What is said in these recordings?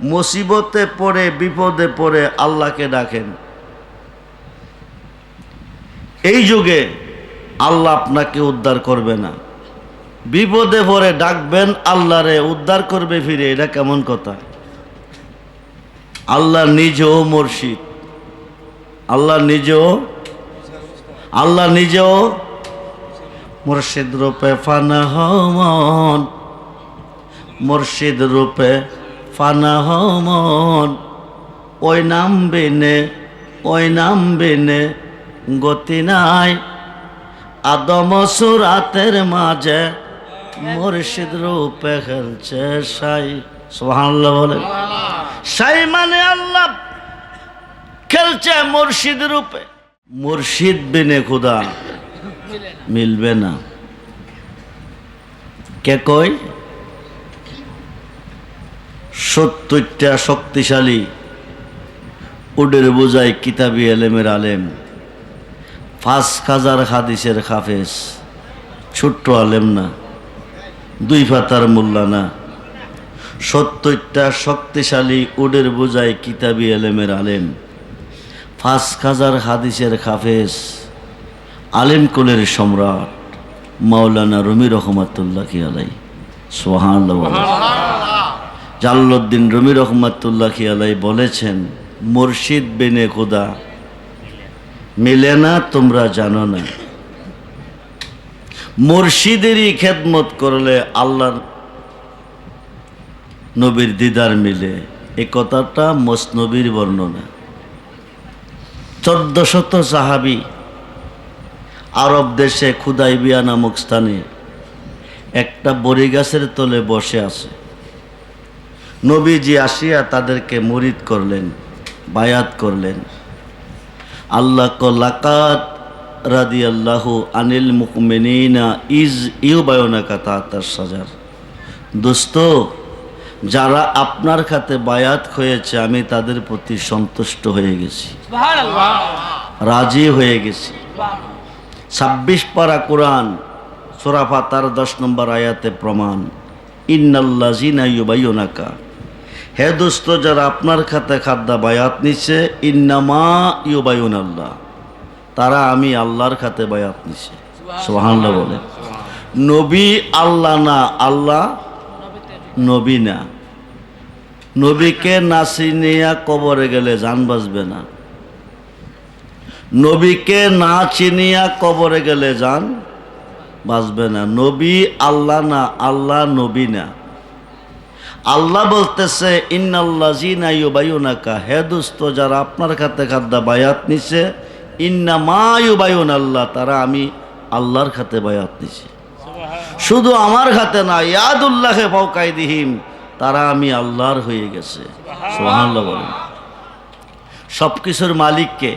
মুসিবতে পড়ে, বিপদে পড়ে আল্লাহকে ডাকেন। এই যুগে আল্লাহ আপনাকে উদ্ধার করবে না। বিপদে পড়ে ডাকবেন, আল্লাহরে উদ্ধার করবে ফিরে, এটা কেমন কথা? আল্লাহ নিজেও মুর্শিদ। আল্লাহ নিজেও আল্লাহ নিজেও মুর্শিদ রূপে ফানা হমন মুর্শিদ রূপে ফানা হমন। ওই নাম বিনে, ওই নাম বিনে গতি নাই। আদম সুরাতের মাঝে মুর্শিদ রূপে খেলছে সাই। সোহান্লা বলে। সাই মানে আল্লাহ খেলছে মুর্শিদ রূপে। মুর্শিদ বিনে খুদা মিলবে না। কে কই সত্তরটা শক্তিশালী উডের বোঝাই কিতাবি এলেমের আলেম পাঁচ হাজার হাদিসের হাফেজ, ছোট্ট আলেম না, দুই পাতার মোল্লা না। সত্তরটা শক্তিশালী উডের বোঝাই কিতাবি এলেমের আলেম পাঁচ হাজার হাদিসের হাফেজ, আলেম কুলের সম্রাট মাওলানা রুমি রহমাতুল্লাহ আলাই সোহান জাল্লুদ্দিন রুমি রহমাতুল্লাহ খিয়ালাই বলেছেন, মুর্শিদ বেনে খোদা মিলে না তোমরা জানো না। মুর্শিদেরই খেদমত করলে আল্লাহর নবীর দিদার মিলে। এ কথাটা মসনবীর বর্ণনা। চোদ্দ শত সাহাবি আরব দেশে খুদাইবিয়া নামক স্থানে একটা বড়ি গাছের তলে বসে আছে। নবীজি আসিয়া তাদেরকে মুরিদ করলেন বায়াত করলেন। আল্লাহ কলাকাত রাদি আল্লাহু আনিল মুকমিনা ইজ ইউ বায়নাকা তার সাজার। দোস্ত যারা আপনার খাতে বায়াত হয়েছে আমি তাদের প্রতি সন্তুষ্ট হয়ে গেছি। রাজি হয়ে গেছি। ছাব্বিশ পারা কোরআন সোরাফা তার দশ নম্বর আয়াতে প্রমাণ ইন্নাল্লা জিনা ইউবাইনাকা হে দোস্ত যারা আপনার খাতে খাদ্যা বায়াত নিচ্ছে ইন্নামা ইউবায়ুন আল্লাহ তারা আমি আল্লাহর খাতে বায়াত নিছে। সোহান্লা বলে নবী আল্লাহ না আল্লাহ নবী না। নবীকে নাসি নিয়া কবরে গেলে জান বাঁচবে না। নবীকে না চিনিয়া কবরে গেলে যান বাঁচবে না। নবী আল্লাহ না আল্লাহ নবী না। আল্লাহ বলতেছে হে দোস্ত যারা আপনার খাতে খাদ্যা বায়াত নিছে ইন্না মা ইউবায়ুন আল্লাহ তারা আমি আল্লাহর খাতে বায়াত নিছে। শুধু আমার খাতে না ইয়াদুল্লাহে ফৌকাই দিহিম তারা আমি আল্লাহর হয়ে গেছে। সোহান্লা বলেন। সব কিছুর মালিককে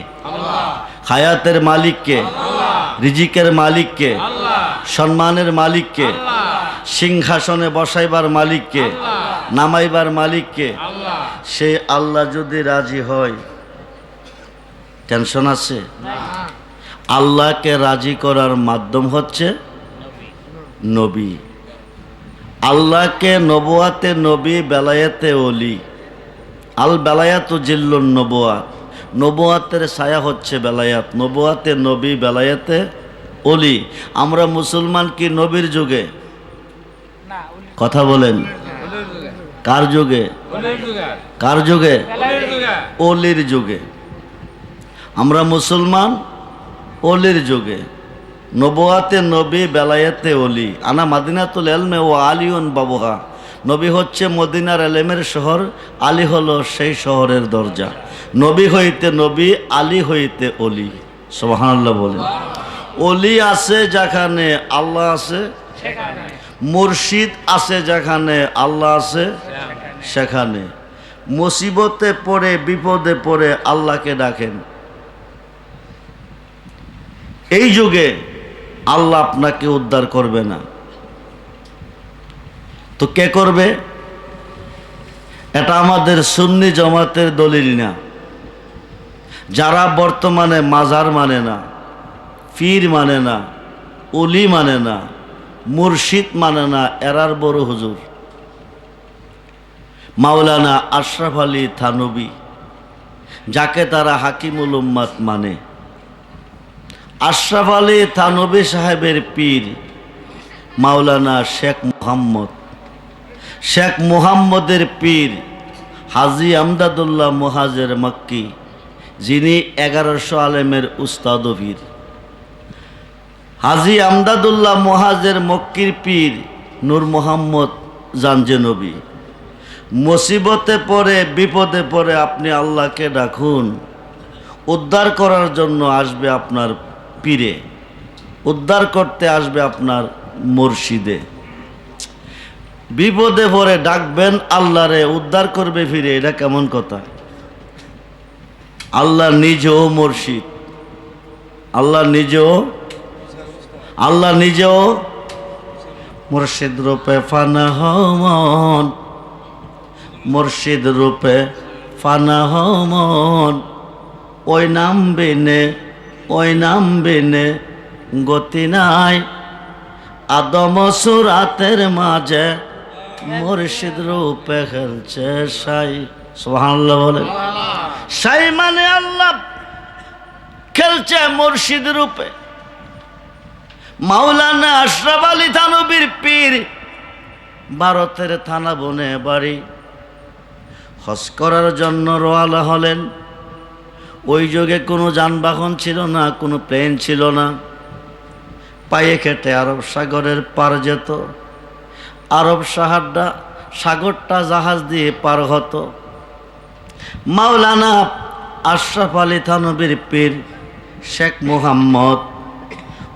হায়াতের মালিককে রিজিকের মালিককে সম্মানের মালিককে সিংহাসনে বসাইবার মালিককে নামাইবার মালিককে সে আল্লাহ যদি রাজি হয় টেনশন আছে? আল্লাহকে রাজি করার মাধ্যম হচ্ছে নবী। আল্লাহকে নবুয়াতে নবী বেলায়াতে অলি আল বেলায়াত জিল্লুন নবুয়াত নবুয়াতের ছায়া হচ্ছে বেলায়াত। নবুয়াতে নবী বেলায়াতে অলি আমরা মুসলমান কি নবীর যুগে? কথা বলেন। কার যুগে? কার যুগে? অলির যুগে। আমরা মুসলমান, অলির যুগে। নবুয়াতে নবী, বেলায়েতে অলি। আনা মাদিনাতুল এলমে ও আলিউন বাবুহা। নবী হচ্ছে মদিনার এলেমের শহর, আলী হলো সেই শহরের দরজা। নবী হইতে নবী, আলী হইতে অলি। সোহানাল্লাহ বলেন। অলি আছে যেখানে, আল্লাহ আছে। মুর্শিদ আছে যেখানে, আল্লাহ আছে সেখানে। মুসিবতে পড়ে, বিপদে পড়ে আল্লাহকে ডাকেন। এই যুগে আল্লাহ আপনাকে উদ্ধার করবে না। তো কে করবে? এটা আমাদের সুন্নি জমাতের দলিল না। যারা বর্তমানে মাজার মানে না, পীর মানে না অলি মানে না মুর্শিদ মানে না, এরার বড় হুজুর। মাওলানা আশরাফ আলী থানবী, যাকে তারা হাকিমুল উম্মাত মানে। আশরাফ আলী থানবী সাহেবের পীর মাওলানা শেখ মুহাম্মদ। শেখ মুহাম্মদের পীর হাজি আমদাদুল্লাহ মুহাজের মক্কি, যিনি এগারোশো আলেমের উস্তাদ পীর। হাজি আমদাদুল্লাহ মুহাজের মক্কির পীর নূর মোহাম্মদ জানজে নবী। মুসিবতে পড়ে, বিপদে পড়ে আপনি আল্লাহকে ডাকুন। উদ্ধার করার জন্য আসবে আপনার পীরে। উদ্ধার করতে আসবে আপনার মুর্শিদে। বিপদে পড়ে ডাকবেন, আল্লাহরে উদ্ধার করবে ফিরে, এটা কেমন কথা? আল্লাহ নিজেও মুর্শিদ। আল্লাহ নিজেও আল্লাহ নিজেও মুর্শিদ রূপে ফানা হমন মুর্শিদ রূপে ফানা হমন ওই নাম বিনে ওই নাম বিনে গতি নাই। আদম সুরাতের মাঝে মুর্শিদ রূপে খেলছে সাই। সোহান্লা বলে সাই মানে আল্লাহ খেলছে মুর্শিদ রূপে। মাওলানা আশরাফ আলী থানবীর পীর, ভারতের থানা বনে বাড়ি হজ করার জন্য রওয়ালা হলেন। ওই যুগে কোনো যানবাহন ছিল না, কোনো প্লেন ছিল না। পায়ে খেটে আরব সাগরের পার যেত। আরব সাহারটা সাগরটা জাহাজ দিয়ে পার হতো। মাওলানা আশরাফ আলী থানবীর পীর শেখ মুহাম্মদ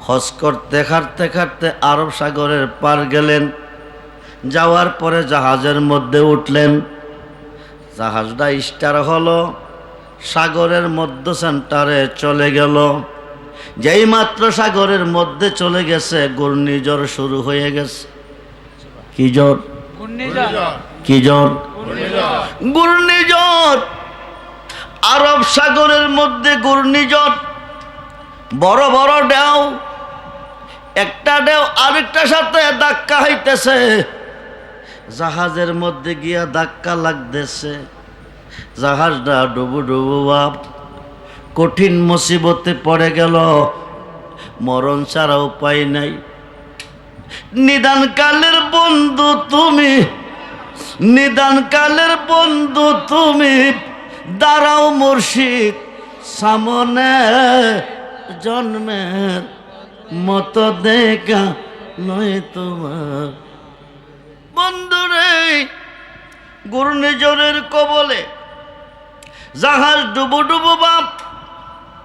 হজ করতে খাটতে খাটতে আরব সাগরের পার গেলেন। যাওয়ার পরে জাহাজের মধ্যে উঠলেন। জাহাজটা স্টার হলো, সাগরের মধ্য সেন্টারে চলে গেল। যেই মাত্র সাগরের মধ্যে চলে গেছে, ঘূর্ণিঝড় শুরু হয়ে গেছে। কি জ্বর? কি জ্বর? ঘূর্ণিঝড়! আরব সাগরের মধ্যে ঘূর্ণিঝড়। বড় বড় ঢেউ। একটা ঢেউ আরেকটার সাথে ধাক্কা হইতেছে। জাহাজের মধ্যে গিয়া ধাক্কা লাগতেছে। জাহাজটা ডুবু ডুবু বাপ কঠিন মুসিবতে পড়ে গেল। মরণ ছাড়া উপায় নাই। নিদান কালের বন্ধু তুমি নিদান কালের বন্ধু তুমি, দাঁড়াও মুর্শিদ সামনে জন্মের মতো দেখা নয় তোমার। বন্ধুরে ঘূর্ণিঝড়ের কবলে জাহাজ ডুবো ডুবো বাপ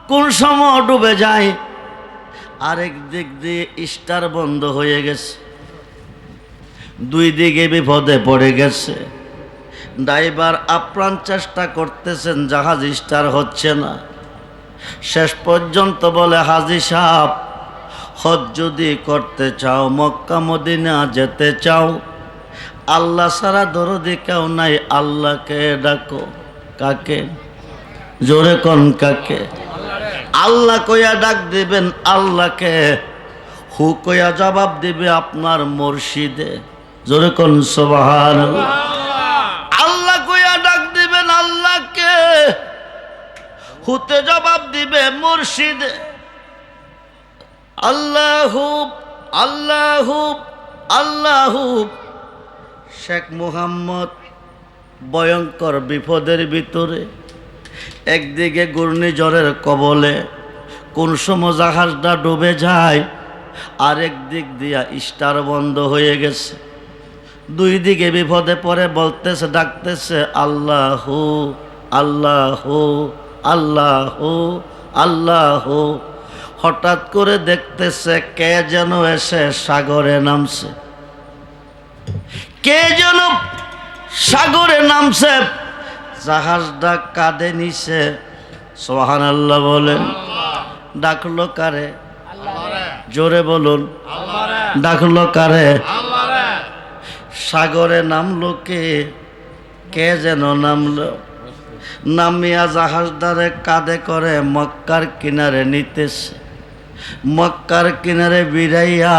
কোন সময় ডুবে যায়? আরেক দিক দিয়ে স্টার বন্ধ হয়ে গেছে। দুই দিকে বিপদে পড়ে গেছে। ড্রাইভার আপ্রাণ চেষ্টা করতেছেন, জাহাজ স্টার হচ্ছে না। শেষ পর্যন্ত বলে, হাজি সাহ হজ যদি করতে চাও, মক্কা, মদিনা যেতে চাও, আল্লাহ সারা দরদি কেউ নাই, আল্লাহকে ডাকো। কাকে? জোরে কন কাকে? আল্লাহ কইয়া ডাক দিবেন, আল্লাহকে। হু কইয়া জবাব দিবে আপনার মুর্শিদে। জোরে কন সোবাহান আল্লাহ কইয়া ডাক দিবেন, আল্লাহকে। হুতে জবাব দিবে মুর্শিদে। আল্লাহু আল্লাহু আল্লাহু। শেখ মুহাম্মদ ভয়ঙ্কর বিপদের ভিতরে একদিকে ঘূর্ণিঝড়ের কবলে কোন সময় জাহাজটা ডুবে যায়, আরেক দিক দিয়া স্টার বন্ধ হয়ে গেছে। দুই দিকে বিপদে পড়ে বলতেছে, ডাকতেছে, আল্লাহ, আল্লাহু আল্লাহ, আল্লাহু। হঠাৎ করে দেখতেছে কে যেন এসে সাগরে নামছে। কে যেন সাগরে নামছে। জাহাজটা কাঁধে নিছে। সোহান আল্লাহ বলেন। ডাকলো কারে? জোরে বলুন। ডাকলো কারে? সাগরে নামলো কে? কে যেন নামলো? নামিয়া জাহাজদারে কাঁধে করে মক্কার কিনারে নিতেছে। মক্কার কিনারে বিড়াইয়া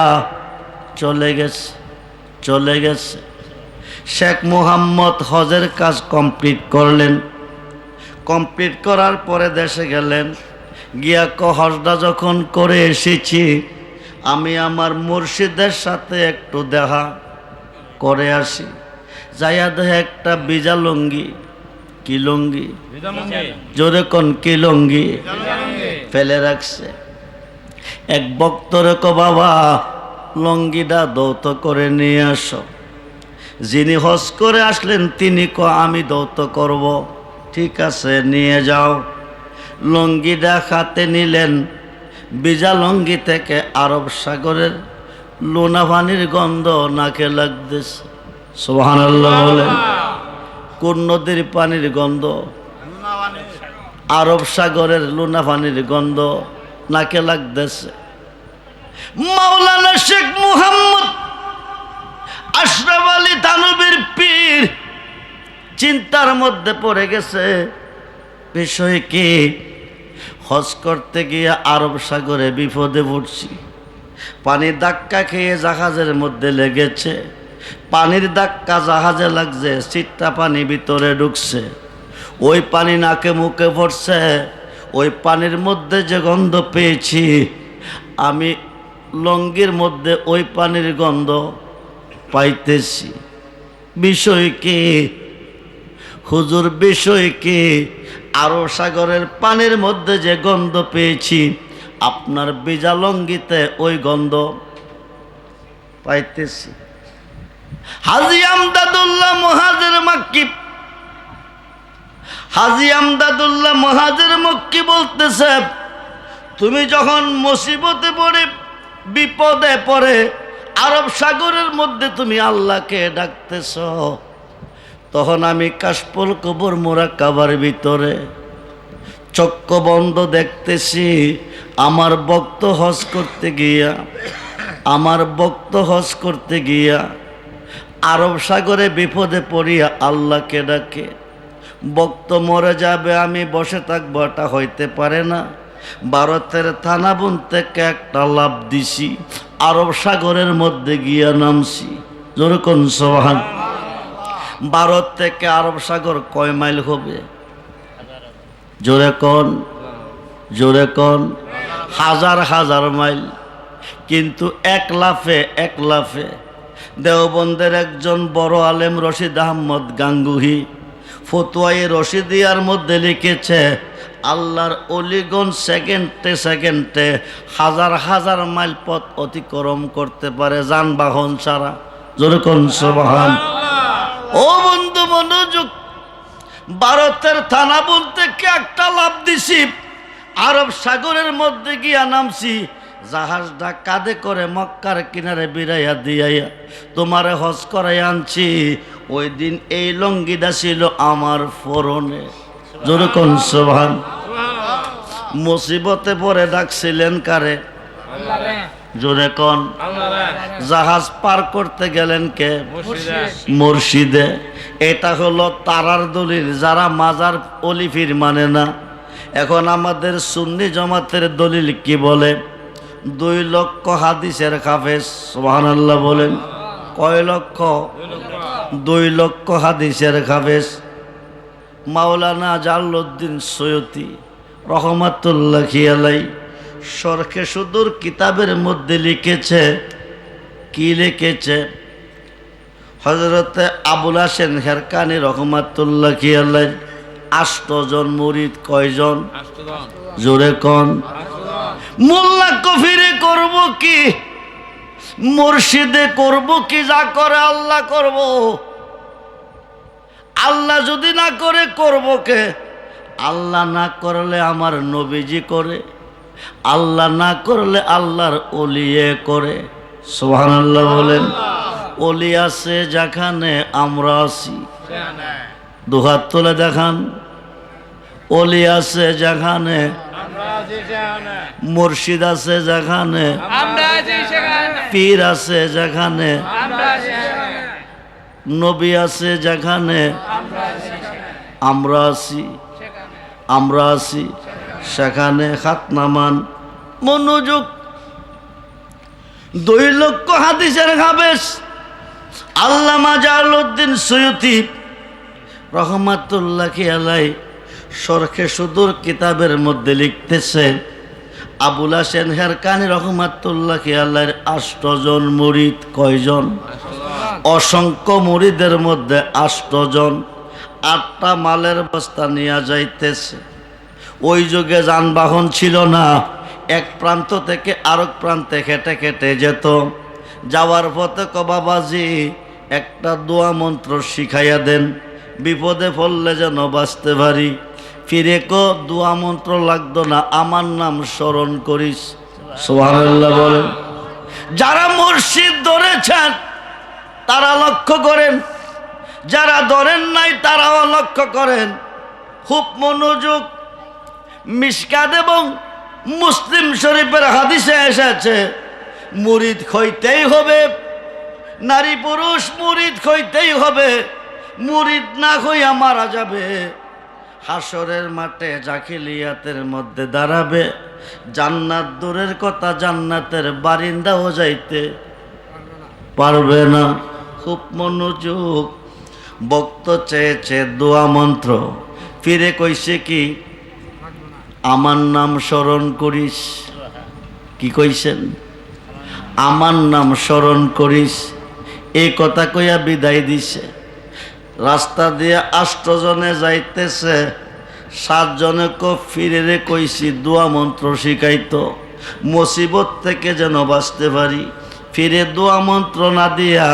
চলে গেছে চলে গেছে। শেখ মুহাম্মদ হজের কাজ কমপ্লিট করলেন। কমপ্লিট করার পরে দেশে গেলেন। গিয়া ক হজটা যখন করে এসেছি আমি আমার মুর্শিদের সাথে একটু দেখা করে আসি। যাইয়া দেখে একটা বিজা লুঙ্গি কি লুঙ্গি? জোরে কোন কি লুঙ্গি। ফেলে রাখছে। এক বক্তরে ক বাবা, লঙ্গিটা দৌত করে নিয়ে আসো। যিনি হজ করে আসলেন, তিনি ক, আমি দৌত করব। ঠিক আছে, নিয়ে যাও। লঙ্গিটা খাতে নিলেন, বিজা লঙ্গি থেকে আরব সাগরের লোনা পানির গন্ধ নাকে লাগতেছে। সোহান বলেন, কোন নদীর পানির গন্ধ? আরব সাগরের লুনা পানির গন্ধ। নাকে লাগতেছে। মাওলানা শেখ মুহাম্মদ আশরাফ আলী দানবীর পীর চিন্তার মধ্যে পড়ে গেছে, বিষয় কি? হজ করতে গিয়ে আরব সাগরে বিপদে পড়ছি। পানির ধাক্কা খেয়ে জাহাজের মধ্যে লেগেছে। পানির ধাক্কা জাহাজে লাগছে চিটটা পানি ভিতরে ঢুকছে। ওই পানি নাকে মুখে পড়ছে। ওই পানির মধ্যে যে গন্ধ পেয়েছি, আমি লঙ্গির মধ্যে ওই পানির গন্ধ পাইতেছি। বিষয় কি? হুজুর, বিষয় কি? আরও সাগরের পানির মধ্যে যে গন্ধ পেয়েছি, আপনার বিজালঙ্গিতে ওই গন্ধ পাইতেছি। হাজি আমদাদুল্লাহ মহাজের মাক্কি হাজি আমদাদুল্লাহ মহাজের মক্কি বলতেছে, তুমি যখন মুসিবতে পড়ে, বিপদে পড়ে, আরব সাগরের মধ্যে তুমি আল্লাহকে ডাকতেছ, তখন আমি কাশপল কবর মোরা কাবার ভিতরে চক্ক বন্ধ দেখতেছি, আমার বক্ত হজ করতে গিয়া, আমার বক্ত হজ করতে গিয়া, আরব সাগরে বিপদে পড়িয়া আল্লাহকে ডাকে। বক্ত মরে যাবে, আমি বসে থাকব, এটা হইতে পারে না। ভারতের থানাবন থেকে একটা লাভ দিছি, আরব সাগরের মধ্যে গিয়া নামছি। যেরকম সোহান। ভারত থেকে আরব সাগর কয় মাইল হবে? জোরে কন জোরে কন। হাজার হাজার মাইল। কিন্তু এক লাফে এক লাফে দেওবন্দের একজন বড় আলেম রশিদ আহমদ গাঙ্গুহি ফতুয়াই রশিদিয়ার মধ্যে লিখেছে, আল্লাহর অলিগন সেকেন্ডে সেকেন্ডে হাজার হাজার মাইল পথ অতিক্রম করতে পারে যানবাহন ছাড়া। যেরকম সবাহান। ও বন্ধু মনোযোগ, ভারতের থানা বলতে কে একটা লাভ দিছি? আরব সাগরের মধ্যে গিয়া নামছি জাহাজটা কাঁধে করে মক্কার কিনারে বিরাইয়া দিয়াইয়া তোমারে হজ করাই আনছি। ওই দিন এই লঙ্গিটা ছিল আমার ফরনে। যেরকম সোভান মুসিবতে পরে ডাকছিলেন কারে? জোরে কন? জাহাজ পার করতে গেলেন কে? মুর্শিদে। এটা হলো তারার দলিল, যারা মাজার অলিফির মানে না। এখন আমাদের সুন্নি জমাতের দলিল কি বলে? দুই লক্ষ হাদিসের খাফেজ সোহানাল্লাহ বলেন। কয় লক্ষ? দুই লক্ষ হাদিসের খাফেজ মাওলানা জাল্লুদ্দিন সৈয়তি রহমাতুল্লাহ খিয়ালাই সরকে সুদূর কিতাবের মধ্যে লিখেছে। কি লিখেছে? হজরতে আবুল হাসেন হেরকানি রহমাতুল্লাহ খিয়ালাই আষ্টজন মুরিদ কয়জন? জোরে কন। মোল্লা কফিরে করব কি? মুর্শিদে করব কি? যা করে আল্লাহ করব। আল্লাহ যদি না করে, করব কে? আল্লাহ না করলে আমার নবীজি করে। আল্লাহ না করলে আল্লাহর অলিয়ে করে। সোহান আল্লাহ বলেন অলি আছে যেখানে আমরা আছি। দুহাত তোলে দেখান। অলি আছে যেখানে মুর্শিদ আছে যেখানে পীর আছে যেখানে আমরা আছি সেখানে। নবী আছে যেখানে আমরা আছি আমরা আছি সেখানে খাতনামান মনোযোগ। দুই লক্ষ হাদিসের হাবেশ আল্লামা জালালউদ্দিন সৈয়দী রহমাতুল্লাহ আলাই সরখে সুদূর কিতাবের মধ্যে লিখতেছে আবুল হাসেন হেরকানি রহমাতুল্লাহ আল্লাহর আষ্টজন মুরিদ কয়জন? অসংখ্য মুরিদের মধ্যে আষ্টজন আটটা মালের বস্তা নিয়ে যাইতেছে। ওই যুগে যানবাহন ছিল না, এক প্রান্ত থেকে আরেক প্রান্তে খেটে খেটে যেত। যাওয়ার পথে কবাবাজি, একটা দোয়া মন্ত্র শিখাইয়া দেন, বিপদে পড়লে যেন বাঁচতে পারি। ফিরে কো দোয়া মন্ত্র লাগতো না আমার নাম স্মরণ করিস। সোহানাল্লাহ বলেন। যারা মসজিদ ধরেছেন তারা লক্ষ্য করেন। যারা ধরেন নাই তারাও লক্ষ্য করেন। খুব মনোযোগ মিসকাদ এবং মুসলিম শরীফের হাদিসে এসেছে মুরিদ খইতেই হবে নারী পুরুষ মুরিদ খইতেই হবে মুরিদ না হইয়া মারা যাবে। হাসরের মাঠে জাকিলিয়াতের মধ্যে দাঁড়াবে, জান্নাত দূরের কথা জান্নাতের বারিন্দাও যাইতে পারবে না। খুব মনোযোগ বক্ত চেয়েছে দোয়া মন্ত্র। ফিরে কইছে কি, আমার নাম স্মরণ করিস। কি কইছেন? আমার নাম স্মরণ করিস। এই কথা কইয়া বিদায় দিছে। রাস্তা দিয়ে আষ্টজনে যাইতেছে সাতজনে কো ফিরে রে কইছি দোয়া মন্ত্র শিখাইতো মুসিবত থেকে যেন বাঁচতে পারি ফিরে দোয়া মন্ত্র না দিয়া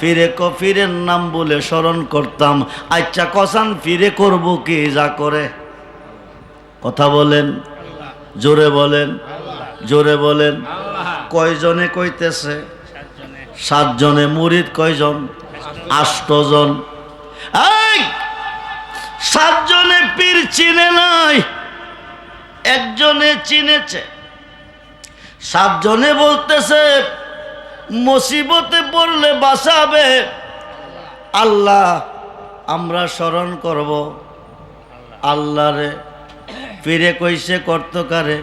ফিরে ক ফিরের নাম বলে স্মরণ করতাম আচ্ছা কসান ফিরে করব কি যা করে কথা বলেন জোরে বলেন জোরে বলেন কয়জনে কইতেছে সাতজনে মুরিদ কয়জন আষ্টজন এই পীর চিনে নাই একজনে চিনেছে। সাতজনে বলতেছে মুসিবতে পড়লে বাঁচাবে। আল্লাহ আমরা স্মরণ করব। আল্লাহরে ফিরে কইছে কর্তকারে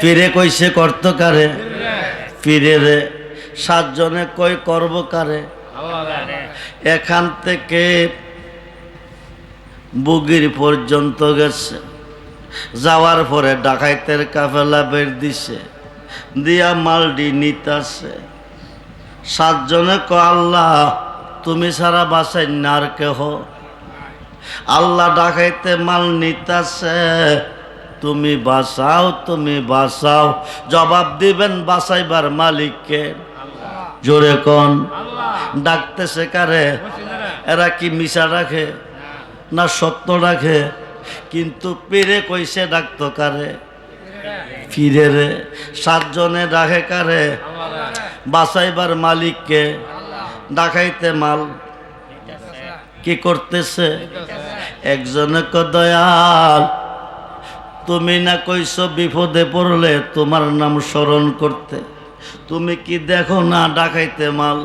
ফিরে কইছে কর্তকারে ফিরে রে সাতজনে কই করব কারে? এখান থেকে বুগির পর্যন্ত গেছে। যাওয়ার পরে ডাকাইতের কাফেলা বের দিছে দিয়া মালডি নিতাছে। সাতজনে ক আল্লাহ তুমি সারা বাসায় নার কেহ। আল্লাহ ডাকাইতে মাল নিতাছে তুমি বাঁচাও তুমি বাঁচাও। জবাব দিবেন বাঁচাইবার মালিককে। জোরে কন ডাকতেছে কারে? এরা কি মিশা রাখে না সত্য রাখে কিন্তু পেরে কইছে ডাকতো কারে? ফিরে রে, সাতজনে ডাকে কারে? বাঁচাইবার মালিককে ডাকাইতে মাল। কি করতেছে? একজনে দয়াল, তুমি না কইস বিপদে পড়লে তোমার নাম স্মরণ করতে। তুমি কি দেখো না ডাকাইতে মাল?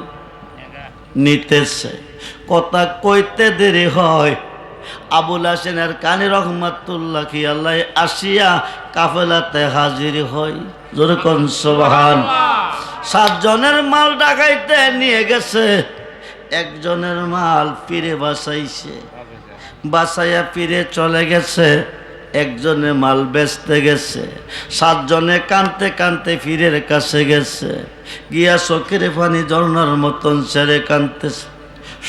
নিতেছে। কথা কইতে দেরি হয় আবুল হাসেনের কানি রহমাতুল্লাহ কি আল্লাহ আসিয়া কাফেলাতে হাজির হয় জোরে কোন সাতজনের মাল ডাকাইতে নিয়ে গেছে, একজনের মাল ফিরে বাসাইছে বাসাইয়া ফিরে চলে গেছে একজনে মাল বেচতে গেছে। সাতজনে কানতে কানতে ফিরের কাছে গেছে। গিয়া চোখের পানি ঝর্ণার মতন ছেড়ে কানতেছে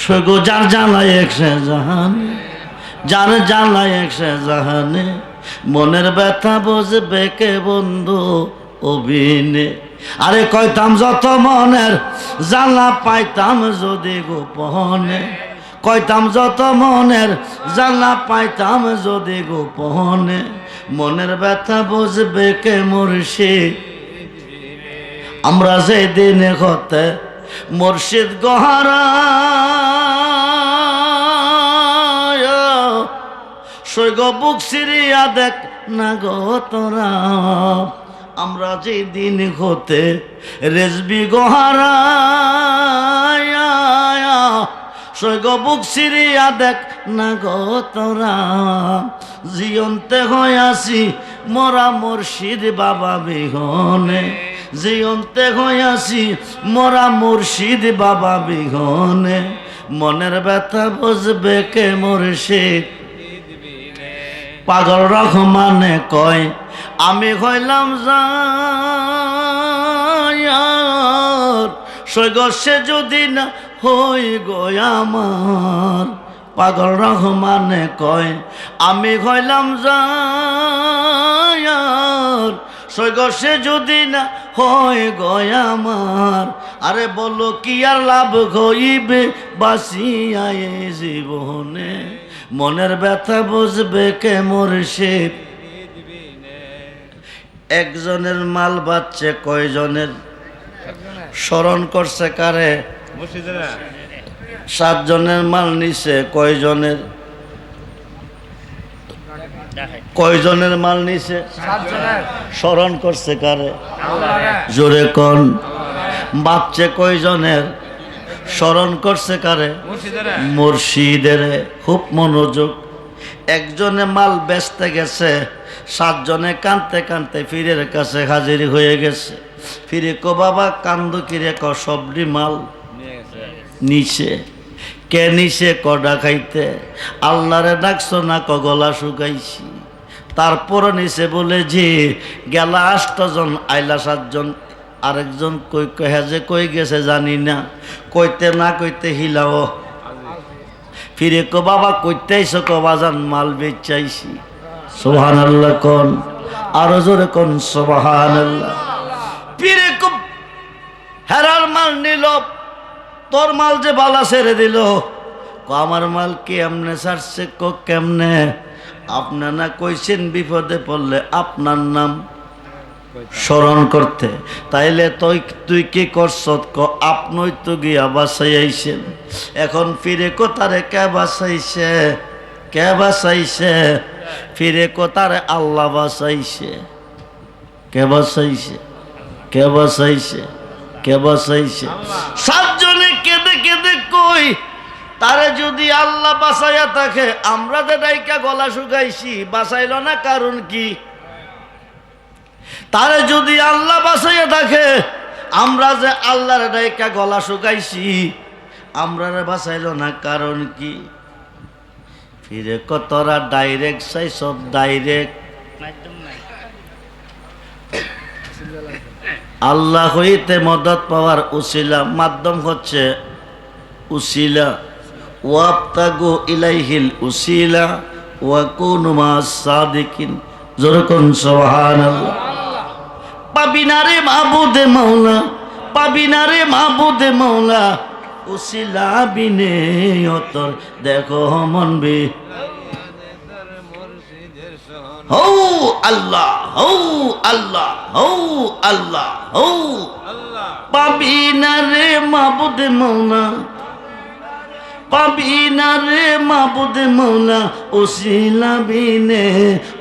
সগো যার জানাই একশে জাহানে। যার জানাই একশে জাহানে, মনের ব্যথা বুঝবে কে বন্ধু অভিনে। আরে কইতাম যত মনের জানলা পাইতাম যদি গোপনে। কইতাম যত মনের জানলা পাইতাম যদি গোপনে। মনের ব্যথা বুঝবে কে মুর্শিদ? আমরা যে দিনে হতে মুর্শিদ গহারা। সৈগ বুক সিরিয়া দেখ না গো তোরা। আমরা যে দিন হতে রেজবি গহারা সৈগ বুক সিরিয়া দেখ না গো তোরা। জিয়ন্তে হয়ে আসি মরা মুর্শিদ বাবা বিহনে। যে অন্তে হইয়াছি মরা মুর্শিদ বাবা বিহনে। মনের ব্যথা বুঝবে কে মুর্শিদ? পাগল রহমানে কয়, আমি হইলাম যার সৈগসে যদি না হই আমার। পাগল রহমানে কয়, আমি হইলাম যার সৈগসে যদি না হয় গয় আমার। আরে বলো কি আর লাভ হইবে বাসিয়ায় জীবনে? মনের ব্যথা বুঝবে কে মুর্শিদ? একজনের মাল বাচ্চে কয়জনের? স্মরণ করছে কারে? সাতজনের মাল নিছে কয়জনের? কয়জনের মাল নিছে? সাতজনের স্মরণ করছে কারে? জোরে কন। বাচ্চে কয়জনের? স্মরণ করছে কারে? মুর্শিদারে। খুব মনোযোগ। একজনে মাল বেচতে গেছে সাতজনে কানতে কানতে ফিরের কাছে হাজির হয়ে গেছে। ফিরে কো বাবা কান্দ কিরে ক সবরি মাল নিচে কে নিচে কডা খাইতে আল্লাহরে ডাকছো না ক গলা শুকাইছি? তারপর নিচে বলে যে গেলা আষ্টজন আইলা সাতজন। আরেকজন কই যে কই গেছে জানি না। কইতে না কইতে হিলাও। ফিরে কো, বাবা কইতে আইসো ক, বাজান মাল বেচাইছি। সোহান আল্লাহ কন, আরও জোরে কন সোহান আল্লাহ ফিরে কো, হেরার মাল নিল, তোর মাল যে বালা ছেড়ে দিল। ক, আমার মাল কি এমনে ছাড়ছে ক, কেমনে? না কইছেন বিপদে পড়লে আপনার নাম। স্মরণ করতে। তাইলে তুই তুই কি করছ? আপনই তো গিয়া বাসাই আইছেন এখন ফিরে কোথারে কে বাসাইছে? কে বাসাইছে? ফিরে কোথারে আল্লাহ বাসাইছে? কে বাসাইছে? কে বাসাইছে? কে বাসাইছে? সাতজনে কেঁদে কেঁদে কই, তারে যদি আল্লাহ বাসাইয়া থাকে, আমরা যে ডাইকা গলা শুকাইছি, বাসাইল না কারণ কি? তারে যদি আল্লাহ বাসাইয়া থাকে, আমরা যে আল্লাহর ডাইকা গলা শুকাইছি আমরা বাসাইল না কারণ কি? ফিরে কতরা ডাইরেক্ট চাই, সব ডাইরেক্ট আল্লাহ হইতে মদত পাওয়ার উসিলা, মাধ্যম হচ্ছে উসিলা। ওয়াবতাগু ইলাইহিল উসিলা, ওয়া কুনু মাস সাদিকিন। যেরকম সুবহানাল্লাহ পাবিনা রে মাহবুদে মাওলা পাবিনা রে মাহবুদে মৌলা উসিলা বিনে অতর, দেখো মন বে। হৌ আল্লাহ হৌ আল্লাহ হৌ আল্লাহ, হৌ। পাবি না রে মাবুদ মৌলা পাবি না রে মাবুদ মৌলা ওসিলা বিনে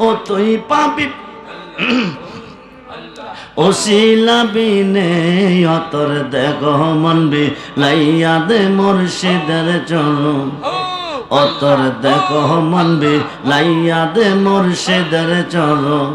ও তুই পাবি। ওসিলা বিনে অতর দেখ মন বি লাইয়া দে মুর্শিদের চরণ অতর দেখ মন বি লাইয়া দে মুর্শিদের চরণ